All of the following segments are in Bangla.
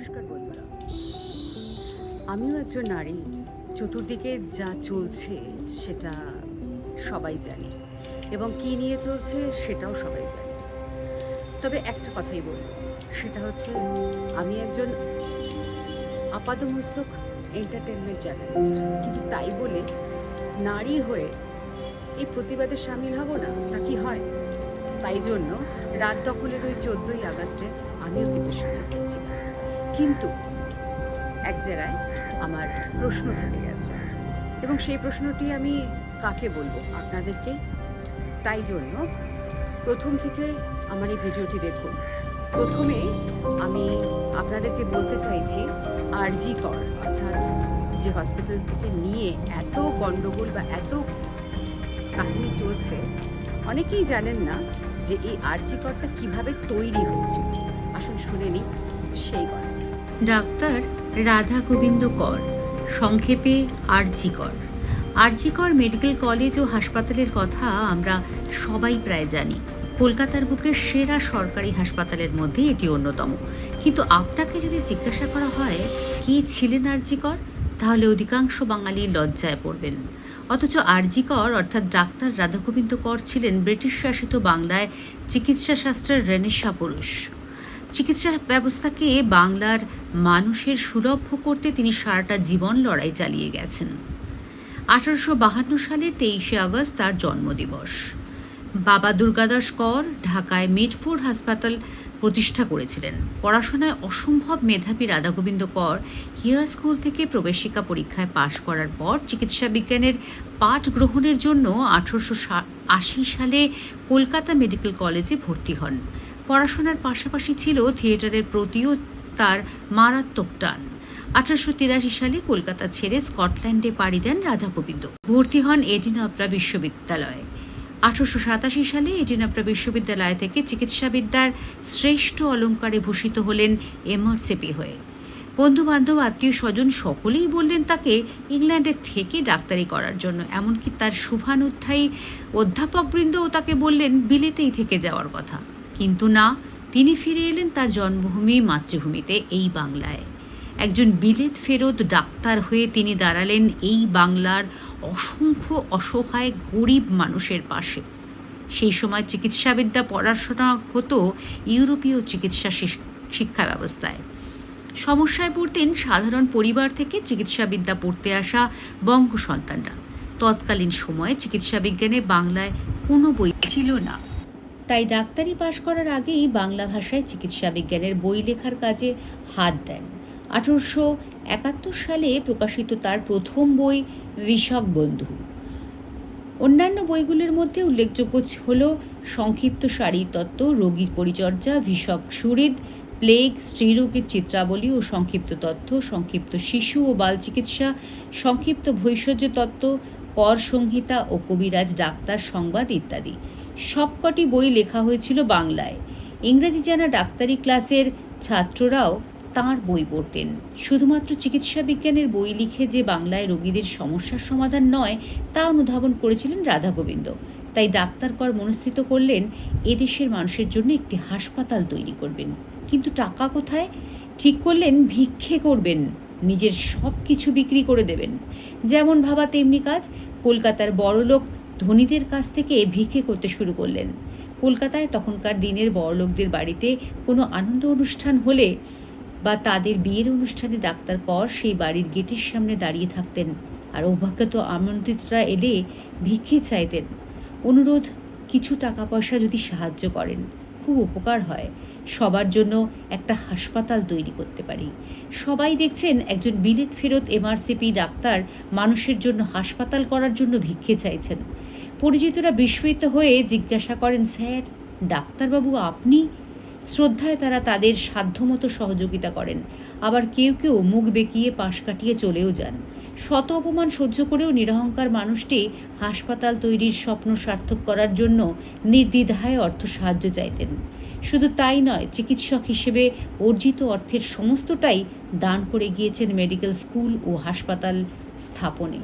নমস্কার, বন্ধুরা। আমিও একজন নারী। চতুর্দিকে যা চলছে, সেটা সবাই জানি এবং কী নিয়ে চলছে, সেটাও সবাই জানে। তবে একটা কথাই বলব সেটা হচ্ছে আমি একজন আপাদমস্তক এন্টারটেনমেন্ট জার্নালিস্ট কিন্তু তাই বলে নারী হয়ে এই প্রতিবাদে সামিল হব না, তা কি হয়? তাই জন্য রাত দখলের ওই চোদ্দোই আগস্টে আমিও কিন্তু সামিল হয়েছিলাম। কিন্তু এক জায়গায় আমার প্রশ্ন থেকে গেছে। এবং সেই প্রশ্নটি আমি কাকে বলব আপনাদেরকে? তাই জন্য প্রথম থেকে আমার এই ভিডিওটি দেখুন। প্রথমে আমি আপনাদেরকে বলতে চাইছি আরজি কর, অর্থাৎ যে হসপিটাল থেকে নিয়ে এত গণ্ডগোল বা এত কাহিনী চলছে, অনেকেই জানেন না যে এই আরজি করটা কীভাবে তৈরি হয়েছিল আসুন শুনে নিই সেই কথা ডাক্তার রাধা গোবিন্দ কর, সংক্ষেপে আরজি কর। আরজি কর মেডিকেল কলেজ ও হাসপাতালের কথা আমরা সবাই প্রায় জানি। কলকাতার বুকে সেরা সরকারি হাসপাতালের মধ্যে এটি অন্যতম। কিন্তু আপনাকে যদি জিজ্ঞাসা করা হয়, কে ছিলেন আরজি কর? তাহলে অধিকাংশ বাঙালি লজ্জায় পড়বেন। অথচ আরজি কর, অর্থাৎ ডাক্তার রাধাগোবিন্দ কর, ছিলেন ব্রিটিশ শাসিত বাংলায় চিকিৎসা শাস্ত্রের রেনেসা পুরুষ। চিকিৎসা ব্যবস্থাকে বাংলার মানুষের সুলভ্য করতে তিনি সারাটা জীবন লড়াই চালিয়ে গেছেন। আঠারোশো বাহান্ন সালে তেইশে আগস্ট তার জন্মদিবস। বাবা দুর্গাদাস কর ঢাকায় মিটফোর্ড হাসপাতাল প্রতিষ্ঠা করেছিলেন। পড়াশোনায় অসম্ভব মেধাবী রাধাগোবিন্দ কর হিয়ার স্কুল থেকে প্রবেশিকা পরীক্ষায় পাশ করার পর চিকিৎসা বিজ্ঞানের পাঠ গ্রহণের জন্য আঠারোশো আশি সালে কলকাতা মেডিকেল কলেজে ভর্তি হন। পড়াশোনার পাশাপাশি ছিল থিয়েটারের প্রতিও তার মারাত্মক টান। আঠারোশো তিরাশি সালে কলকাতা ছেড়ে স্কটল্যান্ডে পাড়ি দেন রাধা গোবিন্দ ভর্তি হন এডিনাপ্রা বিশ্ববিদ্যালয়ে। আঠারোশো সাতাশি সালে এডিনাপ্রা বিশ্ববিদ্যালয় থেকে চিকিৎসাবিদ্যার শ্রেষ্ঠ অলঙ্কারে ভূষিত হলেন এমআরসিপি হয়ে। বন্ধু বান্ধব আত্মীয় স্বজন সকলেই বললেন তাকে ইংল্যান্ডে থেকে ডাক্তারি করার জন্য, এমনকি তার শুভানুধ্যায়ী অধ্যাপকবৃন্দও তাকে বললেন বিলেতেই থেকে যাওয়ার কথা। কিন্তু না, তিনি ফিরে এলেন তার জন্মভূমি, মাতৃভূমিতে, এই বাংলায়। একজন বিলেত ফেরত ডাক্তার হয়ে তিনি দাঁড়ালেন এই বাংলার অসংখ্য অসহায় গরিব মানুষের পাশে। সেই সময় চিকিৎসাবিদ্যা পড়াশোনা হতো ইউরোপীয় চিকিৎসা শিক্ষা ব্যবস্থায়। সমস্যায় পড়তেন সাধারণ পরিবার থেকে চিকিৎসাবিদ্যা পড়তে আসা বঙ্গ সন্তানরা। তৎকালীন সময়ে চিকিৎসা বিজ্ঞানে বাংলায় কোনো বই ছিল না। তাই ডাক্তারি পাশ করার আগেই বাংলা ভাষায় চিকিৎসা বিজ্ঞানের বই লেখার কাজে হাত দেন। আঠারোশো একাত্তর সালে প্রকাশিত তার প্রথম বই ঋষক বন্ধু। অন্যান্য বইগুলির মধ্যে উল্লেখযোগ্য হল সংক্ষিপ্ত শারীর তত্ত্ব রোগীর পরিচর্যা, ভিষক সুহৃদ প্লেগ, স্ত্রীরোগের চিত্রাবলী ও সংক্ষিপ্ত তথ্য, সংক্ষিপ্ত শিশু ও বাল চিকিৎসা, সংক্ষিপ্ত ভৈষজ্য তত্ত্ব, কর সংহিতা ও কবিরাজ ডাক্তার সংবাদ ইত্যাদি। সবকটি বই লেখা হয়েছিল বাংলায়। ইংরেজি জানা ডাক্তারি ক্লাসের ছাত্ররাও তাঁর বই পড়তেন। শুধুমাত্র চিকিৎসা বিজ্ঞানের বই লিখে যে বাংলায় রোগীদের সমস্যার সমাধান নয়, তা অনুধাবন করেছিলেন রাধা গোবিন্দ। তাই ডাক্তার কর মনস্থিত করলেন, এদেশের মানুষের জন্য একটি হাসপাতাল তৈরি করবেন। কিন্তু টাকা কোথায়? ঠিক করলেন, ভিক্ষে করবেন, নিজের সব কিছু বিক্রি করে দেবেন। যেমন ভাবা তেমনি কাজ, কলকাতার বড়লোক ধনীদের কাছ থেকে ভিক্ষে করতে শুরু করলেন। কলকাতায় তখনকার দিনের বড়লোকদের বাড়িতে কোনো আনন্দ অনুষ্ঠান হলে বা তাদের বিয়ের অনুষ্ঠানে ডাক্তার কর সেই বাড়ির গেটের সামনে দাঁড়িয়ে থাকতেন। আর অভ্যাগত আমন্ত্রিতরা এলে ভিক্ষে চাইতেন। অনুরোধ, কিছু টাকা পয়সা যদি সাহায্য করেন, খুব উপকার হয়। সবার জন্য একটা হাসপাতাল তৈরি করতে পারি। সবাই দেখছেন একজন বিলেত ফেরত এমআরসিপি ডাক্তার মানুষের জন্য হাসপাতাল করার জন্য ভিক্ষে চাইছেন। পরিচিতরা বিস্মিত হয়ে জিজ্ঞাসা করেন, স্যার, ডাক্তারবাবু আপনি? শ্রদ্ধায় তারা তাদের সাধ্যমতো সহযোগিতা করেন। আবার কেউ কেউ মুখ বেঁকিয়ে পাশ কাটিয়ে চলেও যান। শত অপমান সহ্য করেও নিরহংকার মানুষটি হাসপাতাল তৈরির স্বপ্ন সার্থক করার জন্য নির্দ্বিধায় অর্থ সাহায্য চাইতেন। শুধু তাই নয়, চিকিৎসক হিসেবে অর্জিত অর্থের সমস্তটাই দান করে গিয়েছেন মেডিকেল স্কুল ও হাসপাতাল স্থাপনে।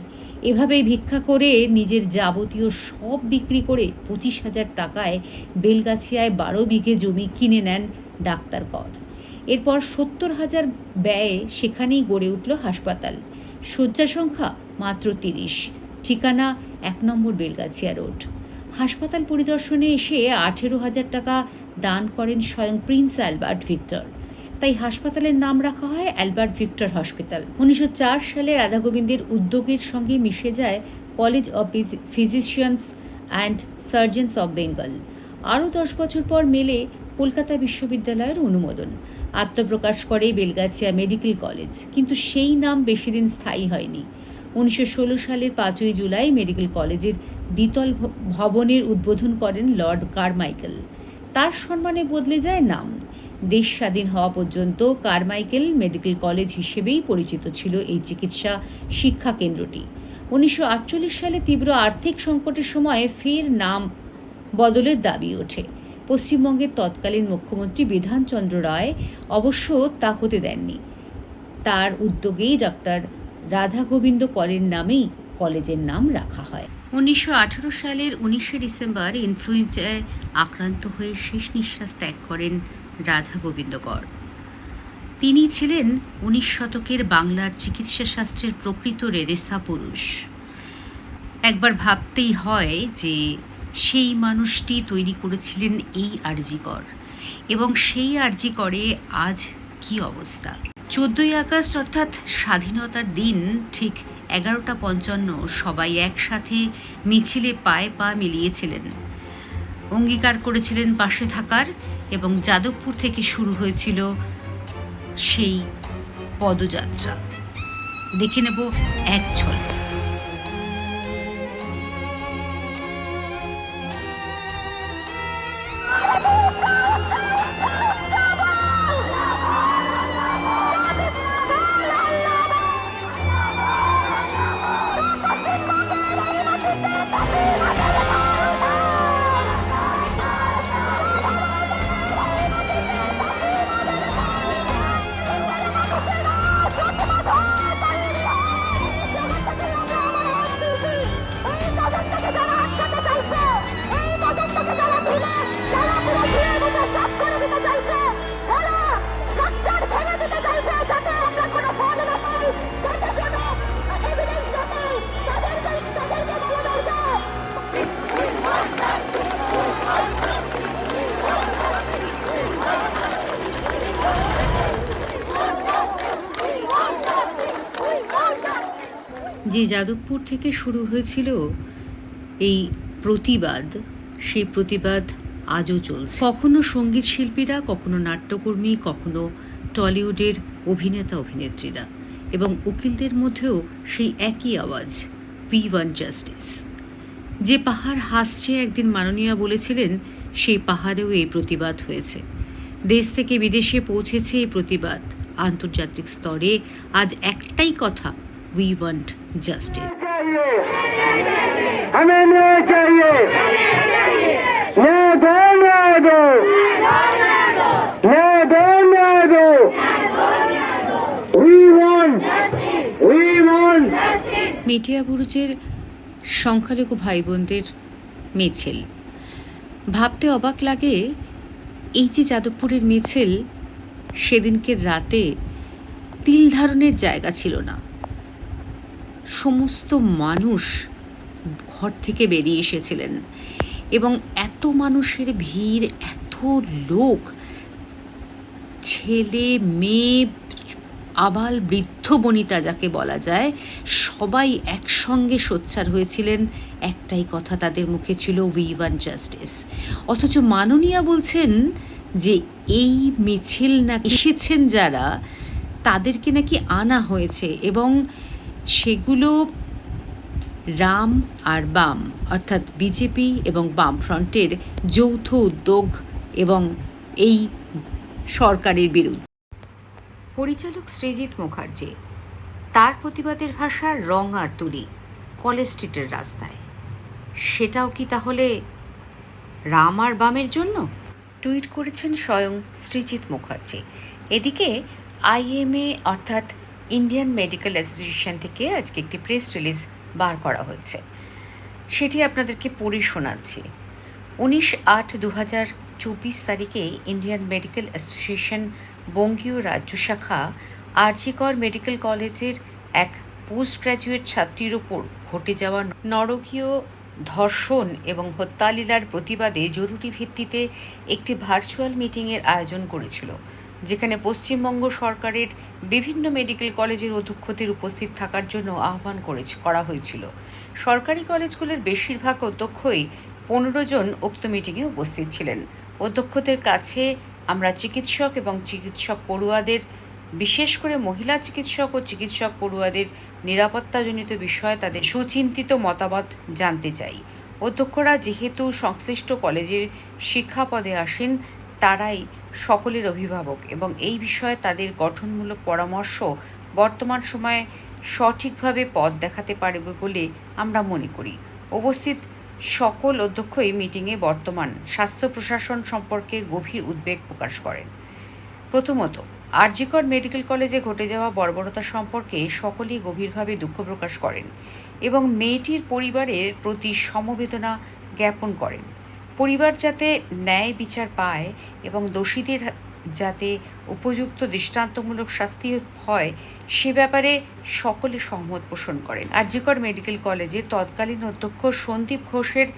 এভাবে ভিক্ষা করে নিজের যাবতীয় সব বিক্রি করে পঁচিশ হাজার টাকায় বেলগাছিয়ায় বারো বিঘে জমি কিনে নেন ডাক্তার কর। এরপর সত্তর হাজার ব্যয়ে সেখানেই গড়ে উঠল হাসপাতাল। শয্যা সংখ্যা মাত্র তিরিশ। ঠিকানা এক নম্বর বেলগাছিয়া রোড। হাসপাতাল পরিদর্শনে এসে আঠেরো হাজার টাকা দান করেন স্বয়ং প্রিন্স অ্যালবার্ট ভিক্টর। তাই হাসপাতালের নাম রাখা হয় অ্যালবার্ট ভিক্টর হসপিটাল। উনিশশো চার সালে রাধা গোবিন্দের উদ্যোগের সঙ্গে মিশে যায় college of physicians and surgeons of Bengal. আরও দশ বছর পর মেলে কলকাতা বিশ্ববিদ্যালয়ের অনুমোদন। আত্মপ্রকাশ করে বেলগাছিয়া মেডিকেল কলেজ, কিন্তু সেই নাম বেশি দিন স্থায়ী হয়নি। উনিশশো ষোলো সালের পাঁচই জুলাই মেডিকেল কলেজের দ্বিতল ভবনের উদ্বোধন করেন লর্ড কারমাইকেল। তার সম্মানে বদলে যায় নাম। দেশ স্বাধীন হওয়া পর্যন্ত কারমাইকেল মেডিকেল কলেজ হিসেবেই পরিচিত ছিল এই চিকিৎসা শিক্ষা কেন্দ্রটি। উনিশশো আটচল্লিশ সালে তীব্র আর্থিক সংকটের সময় ফের নাম বদলের দাবি ওঠে। পশ্চিমবঙ্গের তৎকালীন মুখ্যমন্ত্রী বিধানচন্দ্র রায় অবশ্য তা হতে দেননি। তার উদ্যোগেই ডক্টর রাধা গোবিন্দ করের নামেই কলেজের নাম রাখা হয়। উনিশশো আঠেরো সালের উনিশে ডিসেম্বর ইনফ্লুয়েঞ্জায় আক্রান্ত হয়ে শেষ নিঃশ্বাস ত্যাগ করেন রাধা গোবিন্দ কর তিনি ছিলেন উনিশ শতকের বাংলার চিকিৎসা শাস্ত্রের প্রকৃত রেরেসা পুরুষ। একবার ভাবতেই হয় যে সেই মানুষটি তৈরি করেছিলেন এই আরজিকর এবং সেই আরজিকরে আজ কি অবস্থা? চোদ্দই আগস্ট, অর্থাৎ স্বাধীনতার দিন, ঠিক এগারোটা পঞ্চান্ন সবাই একসাথে মিছিলে পায়ে পা মিলিয়েছিলেন। অঙ্গীকার করেছিলেন পাশে থাকার এবং যাদবপুর থেকে শুরু হয়েছিল সেই পদযাত্রা। দেখে নেব এক ঝলক। যাদবপুর থেকে শুরু হয়েছিল এই প্রতিবাদ। সেই প্রতিবাদ আজও চলছে। কখনো সংগীত শিল্পীরা, কখনো নাট্যকর্মী, কখনো টলিউডের অভিনেতা, অভিনেত্রীরা। এবং উকিলদের মধ্যেও সেই একই আওয়াজ পি ওয়ান জাস্টিস যে পাহাড় হাসছে একদিন মাননীয়া বলেছিলেন, সেই পাহাড়েও এই প্রতিবাদ হয়েছে। দেশ থেকে বিদেশে পৌঁছেছে এই প্রতিবাদ। আন্তর্জাতিক স্তরে আজ একটাই কথা উই ওয়ান্ট জাস্টিস चाहिए हमें न्याय चाहिए न्याय दो न्याय दो न्याय दो न्याय दो We want, we want মেটিয়া বুরুজের সংখ্যালঘু ভাই বোনদের মিছিল ভাবতে অবাক লাগে এই যে যাদবপুরের মিছিল সেদিনকের রাতে তিল ধারণের জায়গা ছিল না সমস্ত মানুষ ঘর থেকে বেরিয়ে এসেছিলেন। এবং এত মানুষের ভিড়, এত লোক, ছেলে, মেয়ে, আবাল বৃদ্ধ বনিতা যাকে বলা যায়, সবাই একসঙ্গে সোচ্চার হয়েছিলেন। একটাই কথা তাদের মুখে ছিল উই ওয়ান জাস্টিস অথচ মাননীয়া বলছেন যে, এই মিছিল না এসেছেন যারা, তাদেরকে নাকি আনা হয়েছে এবং সেগুলো রাম আর বাম, অর্থাৎ বিজেপি এবং বামফ্রন্টের যৌথ উদ্যোগ এবং এই সরকারের বিরুদ্ধে। পরিচালক সৃজিত মুখার্জি, তার প্রতিবাদের ভাষা রং আর তুলি, কলেজ স্ট্রিটের রাস্তায়। সেটাও কি তাহলে রাম আর বামের জন্য? টুইট করেছেন স্বয়ং সৃজিত মুখার্জি। এদিকে আইএমএ, অর্থাৎ ইন্ডিয়ান মেডিকেল অ্যাসোসিয়েশন থেকে আজকে একটি প্রেস রিলিজ বার করা হয়েছে সেটি আপনাদেরকে পড়ে শোনাচ্ছি। উনিশ আট দু হাজার চব্বিশ তারিখে ইন্ডিয়ান মেডিকেল অ্যাসোসিয়েশন বঙ্গীয় রাজ্য শাখা আরজিকর মেডিকেল কলেজের এক পোস্ট গ্র্যাজুয়েট ছাত্রীর ওপর ঘটে যাওয়া নরকীয় ধর্ষণ এবং হত্যালীলার প্রতিবাদে জরুরি ভিত্তিতে একটি ভার্চুয়াল মিটিংয়ের আয়োজন করেছিল। যেখানে পশ্চিমবঙ্গ সরকারের বিভিন্ন মেডিকেল কলেজের অধ্যক্ষদের উপস্থিত থাকার জন্য আহ্বান করা হয়েছিল। সরকারি কলেজগুলোর বেশিরভাগ অধ্যক্ষই পনেরো জন উক্ত মিটিংয়ে উপস্থিত ছিলেন। অধ্যক্ষদের কাছে আমরা চিকিৎসক এবং চিকিৎসক পড়ুয়াদের, বিশেষ করে মহিলা চিকিৎসক ও চিকিৎসক পড়ুয়াদের নিরাপত্তাজনিত বিষয়ে তাদের সুচিন্তিত মতামত জানতে চাই। অধ্যক্ষরা যেহেতু সংশ্লিষ্ট কলেজের শিক্ষাপদে আসেন, তারাই সকলের অভিভাবক এবং এই বিষয়ে তাদের গঠনমূলক পরামর্শ বর্তমান সময়ে সঠিকভাবে পথ দেখাতে পারবে বলে আমরা মনে করি। উপস্থিত সকল অধ্যক্ষই মিটিংয়ে বর্তমান স্বাস্থ্য প্রশাসন সম্পর্কে গভীর উদ্বেগ প্রকাশ করেন। প্রথমত, আরজিকর মেডিকেল কলেজে ঘটে যাওয়া বর্বরতা সম্পর্কে সকলেই গভীরভাবে দুঃখ প্রকাশ করেন এবং মেয়েটির পরিবারের প্রতি সমবেদনা জ্ঞাপন করেন। পরিবার যাতে ন্যায় বিচার পায় এবং দোষীদের যাতে উপযুক্ত দৃষ্টান্তমূলক শাস্তি হয়, সে ব্যাপারে সকলে সহমত পোষণ করেন। আরজিকর মেডিকেল কলেজের তৎকালীন অধ্যক্ষ সন্দীপ ঘোষের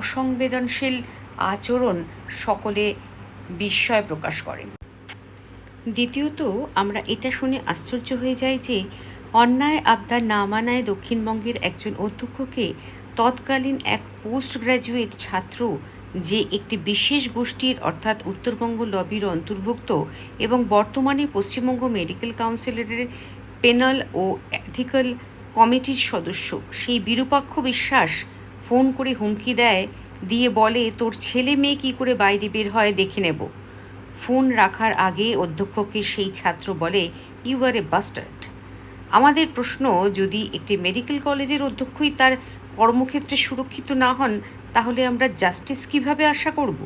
অসংবেদনশীল আচরণ সকলে বিস্ময় প্রকাশ করেন। দ্বিতীয়ত, আমরা এটা শুনে আশ্চর্য হয়ে যাই যে, অন্যায় আবদার না মানায় দক্ষিণবঙ্গের একজন অধ্যক্ষকে তৎকালীন এক পোস্ট গ্র্যাজুয়েট ছাত্র যে একটি বিশেষ গোষ্ঠীর, অর্থাৎ উত্তরবঙ্গ লবির অন্তর্ভুক্ত এবং বর্তমানে পশ্চিমবঙ্গ মেডিকেল কাউন্সিলের পেনাল ও এথিক্যাল কমিটির সদস্য, সেই বিরূপাক্ষ বিশ্বাস ফোন করে হুমকি দেয়, দিয়ে বলে, তোর ছেলে মেয়ে কী করে বাইরে বের হয় দেখে নেব। ফোন রাখার আগে অধ্যক্ষকে সেই ছাত্র বলে ইউ আর এ বাস্টার্ড আমাদের প্রশ্ন, যদি একটি মেডিকেল কলেজের অধ্যক্ষই তার কর্মক্ষেত্রে সুরক্ষিত না হন তাহলে আমরা জাস্টিস কীভাবে আশা করব?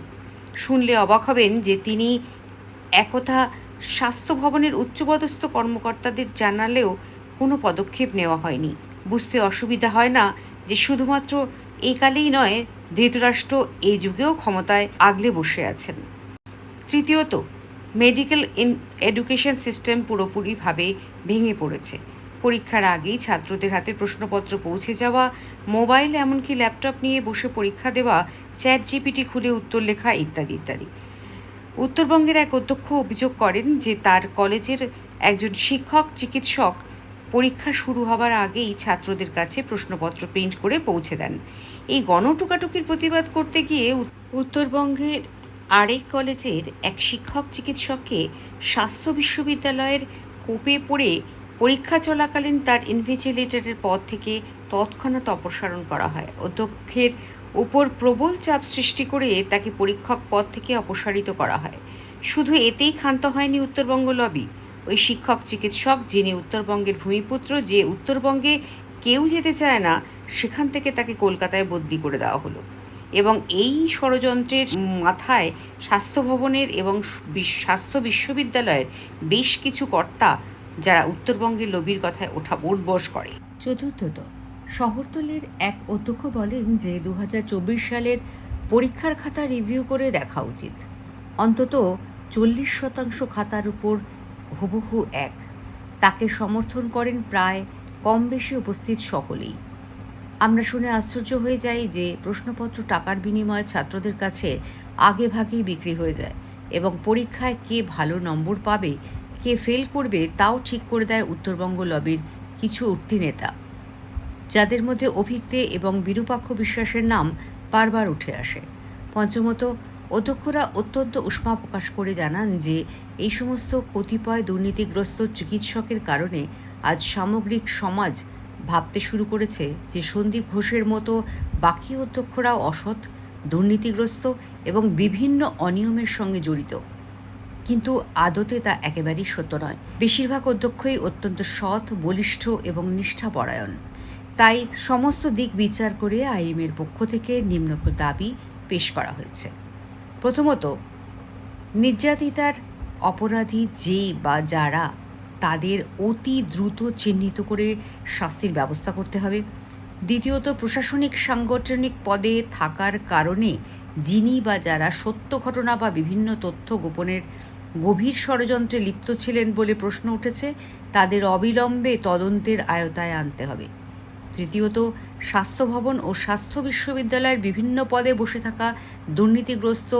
শুনলে অবাক হবেন যে তিনি একথা স্বাস্থ্য ভবনের উচ্চপদস্থ কর্মকর্তাদের জানালেও কোনো পদক্ষেপ নেওয়া হয়নি। বুঝতে অসুবিধা হয় না যে শুধুমাত্র এই কালেই নয়, ধৃতরাষ্ট্র এই যুগেও ক্ষমতায় আগলে বসে আছেন। তৃতীয়ত মেডিকেল ইন এডুকেশন সিস্টেম পুরোপুরিভাবে ভেঙে পড়েছে। পরীক্ষার আগেই ছাত্রদের হাতে প্রশ্নপত্র পৌঁছে যাওয়া, মোবাইল এমনকি ল্যাপটপ নিয়ে বসে পরীক্ষা দেওয়া, চ্যাট জিপিটি খুলে উত্তর লেখা ইত্যাদি ইত্যাদি। উত্তরবঙ্গের এক অধ্যক্ষ অভিযোগ করেন যে তার কলেজের একজন শিক্ষক, চিকিৎসক পরীক্ষা শুরু হবার আগেই ছাত্রদের কাছে প্রশ্নপত্র প্রিন্ট করে পৌঁছে দেন। এই গণটুকাটুকির প্রতিবাদ করতে গিয়ে উত্তরবঙ্গের আরেক কলেজের এক শিক্ষক চিকিৎসককে স্বাস্থ্য বিশ্ববিদ্যালয়ের কোপে পড়ে পরীক্ষা চলাকালীন তার ইনভিজিলেটরের পদ থেকে তৎক্ষণাৎ অপসারণ করা হয়। অধ্যক্ষের উপর প্রবল চাপ সৃষ্টি করে তাকে পরীক্ষক পদ থেকে অপসারিত করা হয়। শুধু এতেই ক্ষান্ত হয়নি উত্তরবঙ্গ লবি ওই শিক্ষক চিকিৎসক যিনি উত্তরবঙ্গের ভূমিপুত্র, যে উত্তরবঙ্গে কেউ যেতে চায় না, সেখান থেকে তাকে কলকাতায় বদলি করে দেওয়া হলো। এবং এই ষড়যন্ত্রের মাথায় স্বাস্থ্য ভবনের এবং স্বাস্থ্য বিশ্ববিদ্যালয়ের বেশ কিছু কর্তা যারা উত্তরবঙ্গের লবির কথায় ওঠা উঠবস করে। চতুর্থত, শহরতলির এক অধ্যক্ষ বলেন যে দু হাজার চব্বিশ সালের পরীক্ষার খাতা রিভিউ করে দেখা উচিত। অন্তত চল্লিশ শতাংশ খাতার উপর হুবহু এক। তাকে সমর্থন করেন প্রায় কম বেশি উপস্থিত সকলেই। আমরা শুনে আশ্চর্য হয়ে যাই যে প্রশ্নপত্র টাকার বিনিময়ে ছাত্রদের কাছে আগে ভাগেই বিক্রি হয়ে যায় এবং পরীক্ষায় কে ভালো নম্বর পাবে কে ফেল করবে তাও ঠিক করে দেয় উত্তরবঙ্গ লবির কিছু উঠতি নেতা। যাদের মধ্যে অভিজ্ঞে এবং বিরূপাক্ষ বিশ্বাসের নাম বারবার উঠে আসে। পঞ্চমত, অধ্যক্ষরা অত্যন্ত উষ্মা প্রকাশ করে জানান যে, এই সমস্ত কতিপয় দুর্নীতিগ্রস্ত চিকিৎসকের কারণে আজ সামগ্রিক সমাজ ভাবতে শুরু করেছে যে, সন্দীপ ঘোষের মতো বাকি অধ্যক্ষরাও অসৎ, দুর্নীতিগ্রস্ত এবং বিভিন্ন অনিয়মের সঙ্গে জড়িত। কিন্তু আদতে তা একেবারেই সত্য নয়। বেশিরভাগ অধ্যক্ষই অত্যন্ত সৎ, বলিষ্ঠ এবং নিষ্ঠাপরায়ণ। তাই সমস্ত দিক বিচার করে আইএমের পক্ষ থেকে নিম্নোক্ত দাবি পেশ করা হয়েছে। প্রথমত, নির্যাতিতার অপরাধী যে বা যারা, তাদের অতি দ্রুত চিহ্নিত করে শাস্তির ব্যবস্থা করতে হবে। দ্বিতীয়ত, প্রশাসনিক সাংগঠনিক পদে থাকার কারণে যিনি বা যারা সত্য ঘটনা বা বিভিন্ন তথ্য গোপনের গভীর ষড়যন্ত্রে লিপ্ত ছিলেন বলে প্রশ্ন উঠেছে, তাদের অবিলম্বে তদন্তের আয়তায় আনতে হবে। তৃতীয়ত স্বাস্থ্য ভবন ও স্বাস্থ্য বিশ্ববিদ্যালয়ের বিভিন্ন পদে বসে থাকা দুর্নীতিগ্রস্ত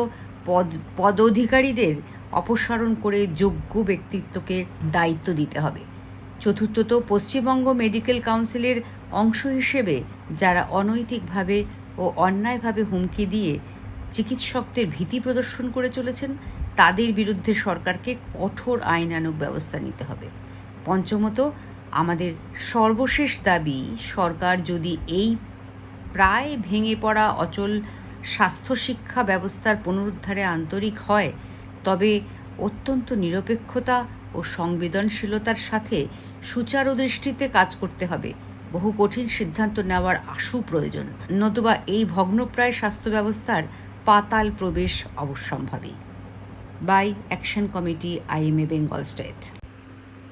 পদ, পদাধিকারীদের অপসারণ করে যোগ্য ব্যক্তিত্বকে দায়িত্ব দিতে হবে। চতুর্থত, পশ্চিমবঙ্গ মেডিকেল কাউন্সিলের অংশ হিসেবে যারা অনৈতিকভাবে ও অন্যায়ভাবে হুমকি দিয়ে চিকিৎসকদের ভীতি প্রদর্শন করে চলেছেন তাদের বিরুদ্ধে সরকারকে কঠোর আইনানুগ ব্যবস্থা নিতে হবে। পঞ্চমত, আমাদের সর্বশেষ দাবি, সরকার যদি এই প্রায় ভেঙে পড়া অচল স্বাস্থ্য শিক্ষা ব্যবস্থার পুনরুদ্ধারে আন্তরিক হয়, তবে অত্যন্ত নিরপেক্ষতা ও সংবেদনশীলতার সাথে সুচারু দৃষ্টিতে কাজ করতে হবে। বহু কঠিন সিদ্ধান্ত নেওয়ার আশু প্রয়োজন, নতুবা এই ভগ্নপ্রায় স্বাস্থ্য ব্যবস্থার পাতাল প্রবেশ অবশ্যম্ভাবী। By action committee IMA Bengal state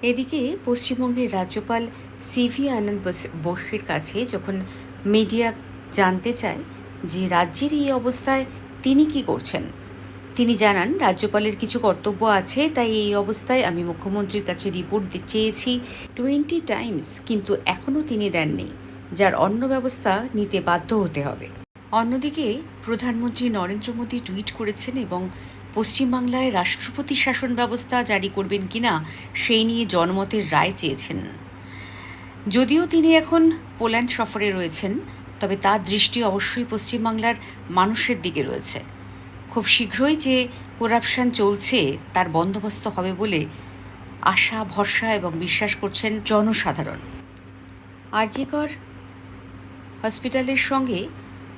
এদিকে পশ্চিমবঙ্গের রাজ্যপাল সিভি আনন্দ বস- বসুর কাছে যখন মিডিয়া জানতে চায় যে রাজ্যের এই অবস্থায় তিনি কি করছেন, তিনি জানান, রাজ্যপালের কিছু কর্তব্য আছে, তাই এই অবস্থায় আমি মুখ্যমন্ত্রীর কাছে রিপোর্ট চেয়েছি। টোয়েন্টি টাইমস কিন্তু এখনও তিনি দেননি, যার অন্য ব্যবস্থা নিতে বাধ্য হতে হবে। অন্যদিকে প্রধানমন্ত্রী নরেন্দ্র মোদী টুইট করেছেন এবং পশ্চিমবাংলায় রাষ্ট্রপতি শাসন ব্যবস্থা জারি করবেন কিনা, সেই নিয়ে জনমতের রায় চেয়েছেন। যদিও তিনি এখন পোল্যান্ড সফরে রয়েছেন, তবে তার দৃষ্টি অবশ্যই পশ্চিমবাংলার মানুষের দিকে রয়েছে। খুব শীঘ্রই যে করাপশন চলছে, তার বন্দোবস্ত হবে বলে আশা, ভরসা এবং বিশ্বাস করছেন জনসাধারণ। আরজিকর হসপিটালের সঙ্গে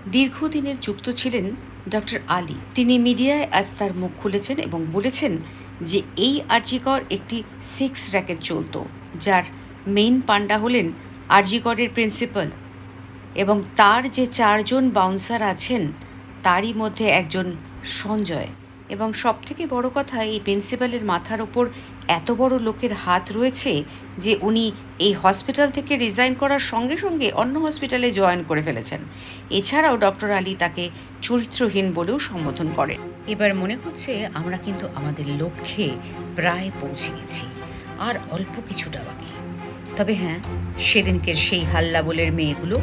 দীর্ঘদিনের যুক্ত ছিলেন ডক্টর আলী। তিনি মিডিয়ায় আজ তার মুখ খুলেছেন এবং বলেছেন যে এই আরজিকর একটি সেক্স র্যাকেট চলত যার মেইন পান্ডা হলেন আরজিকরের প্রিন্সিপাল এবং তার যে চারজন বাউন্সার আছেন, তারই মধ্যে একজন সঞ্জয়। এবং সবথেকে বড় কথা, এই প্রিন্সিপালের মাথার ওপর এত বড় লোকের হাত রয়েছে যে উনি এই হসপিটাল থেকে রিজাইন করার সঙ্গে সঙ্গে অন্য হসপিটালে জয়েন করে ফেলেছেন। এছাড়াও ডক্টর আলী তাকে চরিত্রহীন বলেও সম্বোধন করেন। এবার মনে হচ্ছে আমরা কিন্তু আমাদের লক্ষ্যে প্রায় পৌঁছে গেছি, আর অল্প কিছুটা বাকি। তবে হ্যাঁ সেদিনকের সেই হাল্লা বলের মেয়েগুলো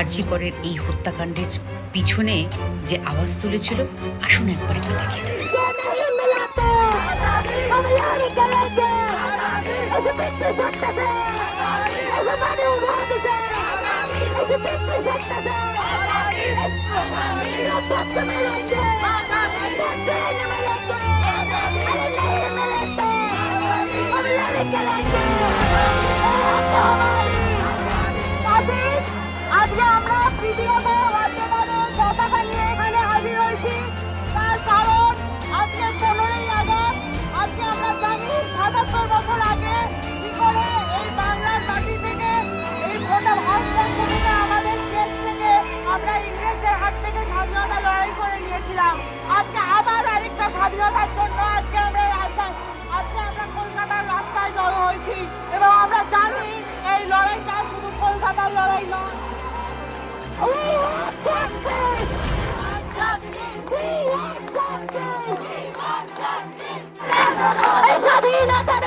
আরজিকরের এই হত্যাকাণ্ডের পিছনে যে আওয়াজ তুলেছিল, আসুন একবার আজকে আমরা তৃতীয়ত রাজ্যপালের পতাকা নিয়ে এখানে হাজির হয়েছি তার কারণ আজকে পনেরোই আগস্ট আজকে আমরা জানি সাতাত্তর বছর আগে আমরা ইংরেজদের হাত থেকে স্বাধীনতা লড়াই করে নিয়েছিলাম। আজকে আবার আরেকটা স্বাধীনতার জন্য আজকে আমরা রাস্তায় আজকে আমরা কলকাতার রাস্তায় জড়ো হয়েছি এবং আমরা জানি এই লড়াইটা শুধু কলকাতার লড়াই নয়। We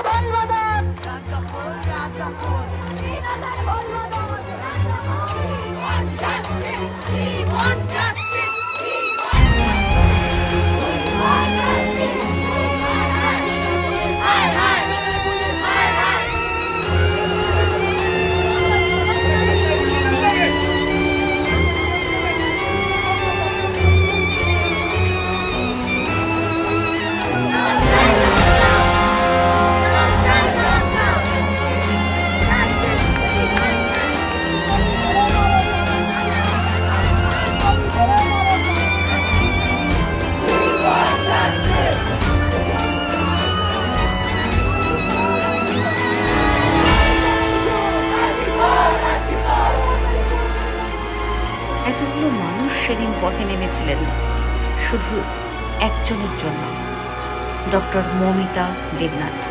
doctor Momita Debnath.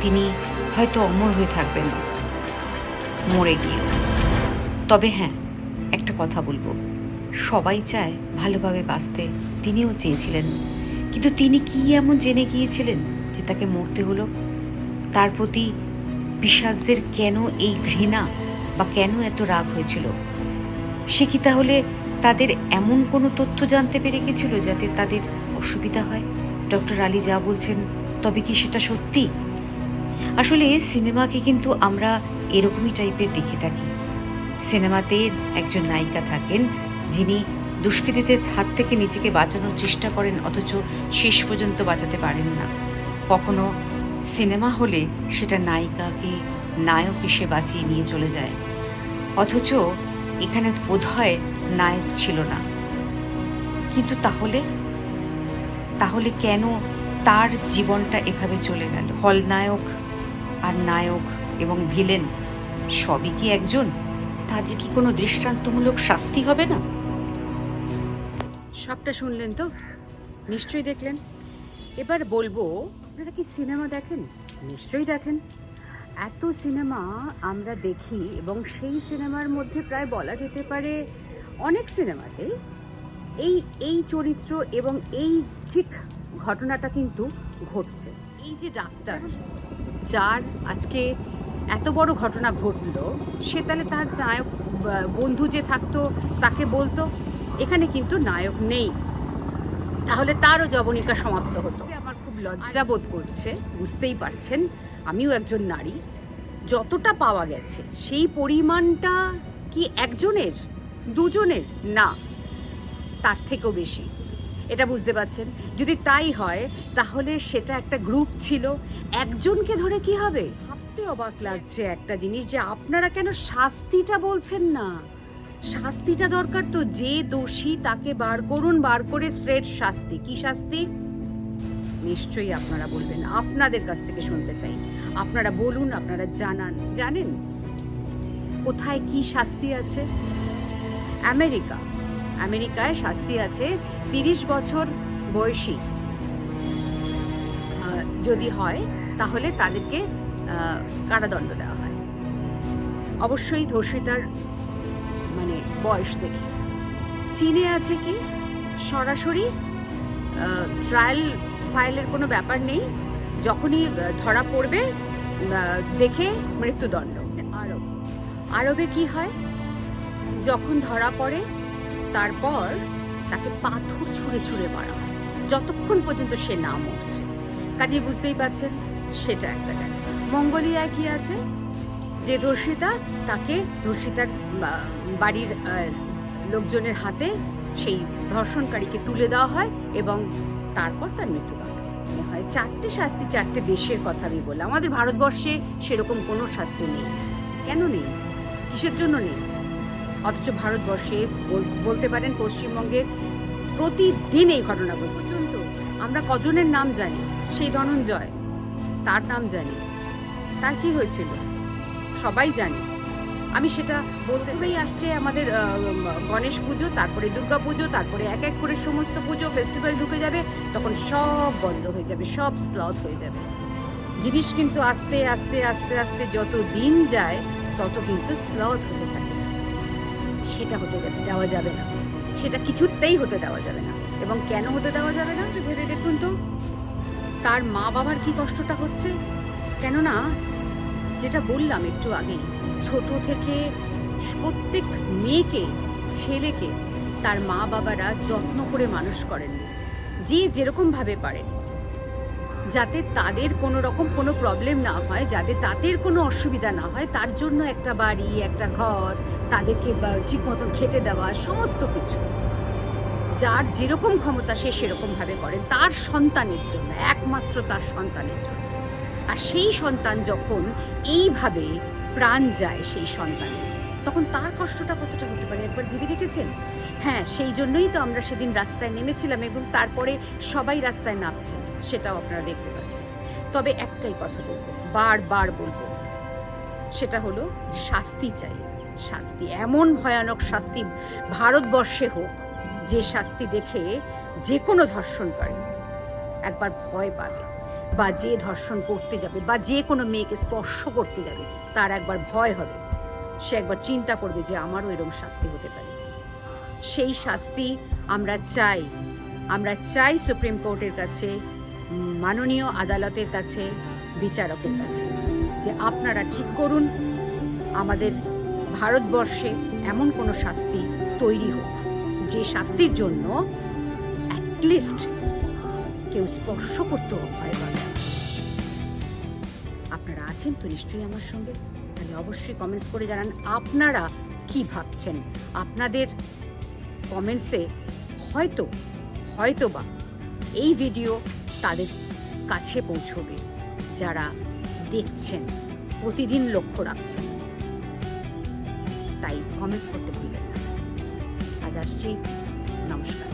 তিনি হয়তো অমর হয়ে থাকবেন। মরে গিয়েও। তবে হ্যাঁ একটা কথা বলব। সবাই চায় ভালোভাবে বাঁচতে। তিনিও চেয়েছিলেন। কিন্তু তিনি কি এমন জেনে গিয়েছিলেন যে তাকে মরতে হলো? তার প্রতি পিসাজদের কেন এই ঘৃণা বা কেন এত রাগ হয়েছিল? সে কি তাহলে তাদের এমন কোনো তথ্য জানতে পেরে গেছিল যাতে তাদের অসুবিধা হয়? ডক্টর আলী যা বলছেন, তবে কি সেটা সত্যি? আসলে সিনেমাকে কিন্তু আমরা এরকমই টাইপের দেখে থাকি। সিনেমাতে একজন নায়িকা থাকেন, যিনি দুষ্কৃতীদের হাত থেকে নিজেকে বাঁচানোর চেষ্টা করেন, অথচ শেষ পর্যন্ত বাঁচাতে পারেন না। কখনো সিনেমা হলে সেটা নায়িকাকে, নায়ক এসে বাঁচিয়ে নিয়ে চলে যায়। অথচ এখানে বোধহয় নায়ক ছিল না। কিন্তু তাহলে তাহলে কেন তার জীবনটা এভাবে চলে গেল? খলনায়ক আর নায়ক এবং ভিলেন সবই কি একজন? তাদের কি কোনো দৃষ্টান্তমূলক শাস্তি হবে না? সবটা শুনলেন তো? নিশ্চয়ই দেখলেন। এবার বলব আপনারা কি সিনেমা দেখেন? নিশ্চয়ই দেখেন। এত সিনেমা আমরা দেখি এবং সেই সিনেমার মধ্যে প্রায় বলা যেতে পারে অনেক সিনেমাতে এই এই চরিত্র এবং এই ঠিক ঘটনাটা কিন্তু ঘটছে। এই যে ডাক্তার যার আজকে এত বড় ঘটনা ঘটলো সে তাহলে তার নায়ক বন্ধু যে থাকতো তাকে বলতো এখানে কিন্তু নায়ক নেই। তাহলে তারও জবনিকা সমাপ্ত হতো। আমার খুব লজ্জা। বোধ করছে বুঝতেই পারছেন আমিও একজন নারী যতটা পাওয়া গেছে সেই পরিমাণটা কি একজনের দুজনের? না। তার থেকেও বেশি। এটা বুঝতে পারছেন? যদি তাই হয়, তাহলে সেটা একটা গ্রুপ ছিল। একজনকে ধরে কি হবে? ভাবতে অবাক লাগছে একটা জিনিস যে আপনারা কেন শাস্তিটা বলছেন না? শাস্তিটা দরকার তো যে দোষী তাকে বার করুন, বার করে স্ট্রেট শাস্তি। কি শাস্তি? নিশ্চয়ই আপনারা বলবেন। আপনাদের কাছ থেকে শুনতে চাই। আপনারা বলুন, আপনারা জানান। জানেন? কোথায় কি শাস্তি আছে? আমেরিকা। আমেরিকায় শাস্তি আছে তিরিশ বছর বয়সী। যদি হয়, তাহলে তাদেরকে কারাদণ্ড দেওয়া হয়। অবশ্যই ধর্ষিতার মানে বয়স দেখে। চীনে আছে কি? সরাসরি ট্রায়াল ফাইলের কোনো ব্যাপার নেই। যখনই ধরা পড়বে দেখে মৃত্যুদণ্ড। আরব। আরবে কি হয়? যখন ধরা পড়ে তারপর তাকে পাথর ছুঁড়ে ছুঁড়ে মারা হয়। যতক্ষণ পর্যন্ত সে না মরছে। কাজে বুঝতেই পারছেন, সেটা একটা গেল মঙ্গোলিয়ায় কি আছে? যে ধর্ষিতা তাকে ধর্ষিতার বাড়ির লোকজনের হাতে সেই ধর্ষণকারীকে তুলে দেওয়া হয় এবং তারপর তার মৃত্যুদণ্ড। হয় চারটে শাস্তি, চারটে দেশের কথা আমি বললাম। আমাদের ভারতবর্ষে সেরকম কোনো শাস্তি নেই। কেন নেই? কিসের জন্য নেই? অথচ ভারতবর্ষে বল- বলতে পারেন পশ্চিমবঙ্গে প্রতিদিন এই ঘটনা ঘটছে। পর্যন্ত আমরা কজনের নাম জানি? সেই ধনঞ্জয়। তার নাম জানি। তার কি হয়েছিল? সবাই জানি। আমি সেটা বলতে চাই। আসছে আমাদের গণেশ পুজো তারপরে দুর্গা পুজো তারপরে এক এক করে সমস্ত পুজো ফেস্টিভ্যাল ঢুকে যাবে তখন সব বন্ধ হয়ে যাবে সব স্লথ হয়ে যাবে। জিনিস কিন্তু আস্তে আস্তে আস্তে আস্তে যত দিন যায় তত কিন্তু স্লথ হতে সেটা হতে দেওয়া যাবে না। সেটা কিছুতেই হতে দেওয়া যাবে না। এবং কেন হতে দেওয়া যাবে না? একটু ভেবে দেখুন তো। তার মা বাবার কি কষ্টটা হচ্ছে? কেননা, যেটা বললাম একটু আগে, ছোট থেকে প্রত্যেক মেয়েকে, ছেলেকে তার মা বাবারা যত্ন করে মানুষ করেন। যে যেরকম ভাবে পারেন যাতে তাদের কোনো রকম কোনো প্রবলেম না হয়, যাতে তাদের কোনো অসুবিধা না হয়, তার জন্য একটা বাড়ি, একটা ঘর, তাদেরকে ঠিক মতন খেতে দেওয়া, সমস্ত কিছু। যার যেরকম ক্ষমতা সে সেরকম ভাবে করেন তার সন্তানের জন্য, একমাত্র তার সন্তানের জন্য। আর সেই সন্তান যখন এইভাবে প্রাণ যায় সেই সন্তানের তখন তার কষ্টটা কতটা হতে পারে? একবার ভেবে দেখেছেন? হ্যাঁ সেই জন্যই তো আমরা সেদিন রাস্তায় নেমেছিলাম এবং তারপরে সবাই রাস্তায় নামছেন, সেটাও আপনারা দেখতে পাচ্ছেন। তবে একটাই কথা বলব, বারবার বলব, সেটা হলো শাস্তি চাই। শাস্তি, এমন ভয়ানক শাস্তি ভারতবর্ষে হোক, যে শাস্তি দেখে যে কোনো ধর্ষণকারী একবার ভয় পাবে বা যে ধর্ষণ করতে যাবে বা যে কোনো মেয়েকে স্পর্শ করতে যাবে, তার একবার ভয় হবে। সে একবার চিন্তা করবে যে আমারও এরকম শাস্তি হতে পারে। সেই শাস্তি আমরা চাই। আমরা চাই সুপ্রিম কোর্টের কাছে, মাননীয় আদালতের কাছে, বিচারকের কাছে যে আপনারা ঠিক করুন, আমাদের ভারতবর্ষে এমন কোনো শাস্তি তৈরি হোক, যে শাস্তির জন্য অ্যাটলিস্ট কেউ স্পর্শ করতেও ভয় পাবে। আপনারা আছেন তো নিশ্চয়ই আমার সঙ্গে। অবশ্যই কমেন্টস করে জানান আপনারা কি ভাবছেন। আপনাদের কমেন্টসে হয়তো হয়তো বা এই ভিডিও তাদের কাছে পৌঁছবে, যারা দেখছেন, প্রতিদিন লক্ষ্য রাখছেন। তাই কমেন্টস করতে ভুলবেন না। আজ আসছি, নমস্কার।